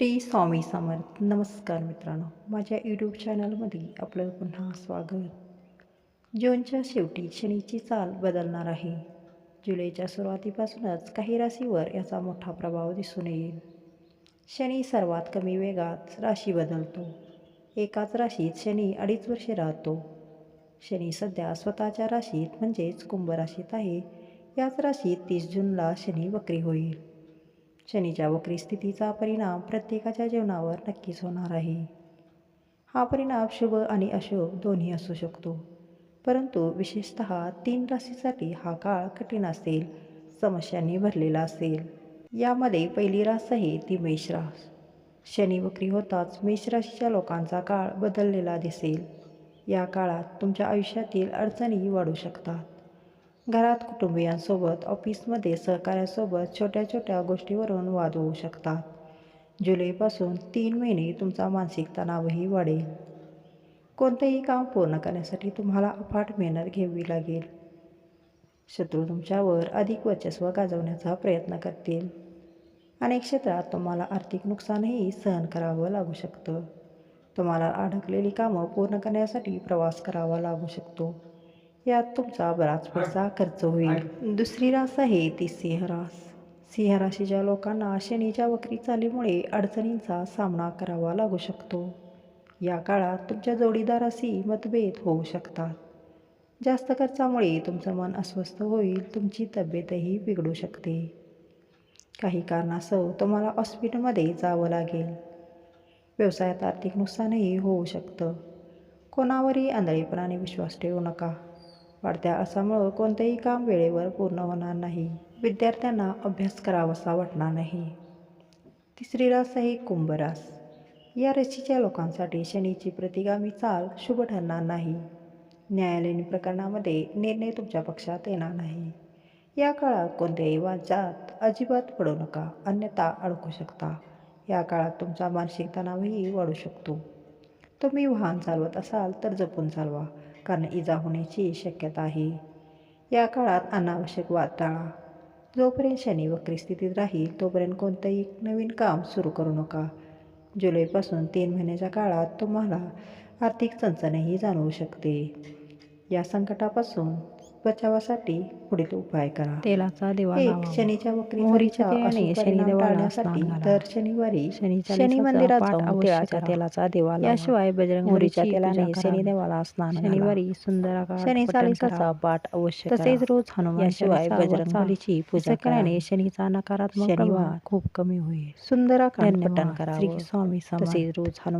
श्री स्वामी समर्थ. नमस्कार मित्रांनो. माझ्या यूट्यूब चॅनलमध्ये आपलं पुन्हा स्वागत. जूनच्या शेवटी शनीची चाल बदलणार आहे. जुलैच्या सुरुवातीपासूनच काही राशीवर याचा मोठा प्रभाव दिसून येईल. शनी सर्वात कमी वेगात राशी बदलतो. एकाच राशीत शनी अडीच वर्षे राहतो. शनी सध्या स्वतःच्या राशीत म्हणजेच कुंभ राशीत आहे. याच राशीत तीस जूनला शनी वक्री होईल. शनीच्या वक्री स्थितीचा परिणाम प्रत्येकाच्या जीवनावर नक्कीच होणार आहे. हा परिणाम शुभ आणि अशुभ दोन्ही असू शकतो. परंतु विशेषत तीन राशीसाठी हा काळ कठीण असेल समस्यांनी भरलेला असेल. यामध्ये पहिली रास आहे ती मेष रास. शनी वक्री होताच मेषराशीच्या लोकांचा काळ बदललेला दिसेल. या काळात तुमच्या आयुष्यातील अडचणी वाढू शकतात. घरात कुटुंबियांसोबत ऑफिसमध्ये सहकाऱ्यासोबत छोट्या छोट्या गोष्टीवरून वाद होऊ शकतात. जुलैपासून तीन महिने तुमचा मानसिक तणावही वाढेल. कोणतेही काम पूर्ण करण्यासाठी तुम्हाला अफाट मेहनत घ्यावी लागेल. शत्रू तुमच्यावर अधिक वर्चस्व गाजवण्याचा प्रयत्न करतील. अनेक क्षेत्रात तुम्हाला आर्थिक नुकसानही सहन करावं लागू शकतं. तुम्हाला अडकलेली कामं पूर्ण करण्यासाठी प्रवास करावा लागू शकतो. यात तुमचा बराच पैसा खर्च होईल. दुसरी रास आहे ती सिंह रास लोकांना शनीच्या वक्री चालीमुळे अडचणींचा सामना करावा लागू शकतो या काळात तुमच्या जोडीदाराशी मतभेद होऊ शकतात. जास्त खर्चामुळे तुमचं मन अस्वस्थ होईल तुमची तब्येतही बिघडू शकते. काही कारणास्तव तुम्हाला हॉस्पिटलमध्ये जावं लागेल. व्यवसायात आर्थिक नुकसानही होऊ शकतं. कोणावरही आंधळेपणाने विश्वास ठेवू नका. वाढत्या असामुळं कोणतेही काम वेळेवर पूर्ण होणार नाही. विद्यार्थ्यांना अभ्यास करावासा वाटणार नाही. तिसरी रास आहे कुंभरास या राशीच्या लोकांसाठी शनीची प्रतिगामी चाल शुभ ठरणार नाही. न्यायालयीन प्रकरणामध्ये निर्णय तुमच्या पक्षात येणार नाही. या काळात कोणत्याही वाचात अजिबात पडू नका अन्यथा अडकू शकता. या काळात तुमचा मानसिक तणावही वाढू शकतो. तुम्ही वाहन चालवत असाल तर जपून चालवा. कारण इजा होण्याची शक्यता आहे. या काळात अनावश्यक वाद टाळा जोपर्यंत शनी वक्री स्थितीत राहील तोपर्यंत कोणतंही नवीन काम सुरू करू नका. जुलैपासून तीन महिन्याच्या काळात तुम्हाला आर्थिक चणचणही जाणवू शकते. या संकटापासून बचावासाठी पुढील उपाय करा तेलाचा दिवा एक. शनीच्या वक्री मोहरीच्या तेलाने अशुभ परिणाम शनिदेवाला टाळण्यासाठी. दर शनिवारी शनी मंदिरात जाऊन अवश्य तिळाच्या करा. तेलाचा दिवा. याशिवाय बजरंग मोहरीच्या बलीची तेलाने. शनिदेवाला स्नान. शनिवारी सुंदराकाळ शनी चालीसाचा करा. पाठ अवश्य तसेच करा. रोज हनुमान याशिवाय बजरंग वाचा. बलीची पूजा केल्याने करा. शनीचा नकारात्मक शनिवार खूप कमी होईल धन्यवाद. पठण श्री स्वामी. तसेच रोज हनुमान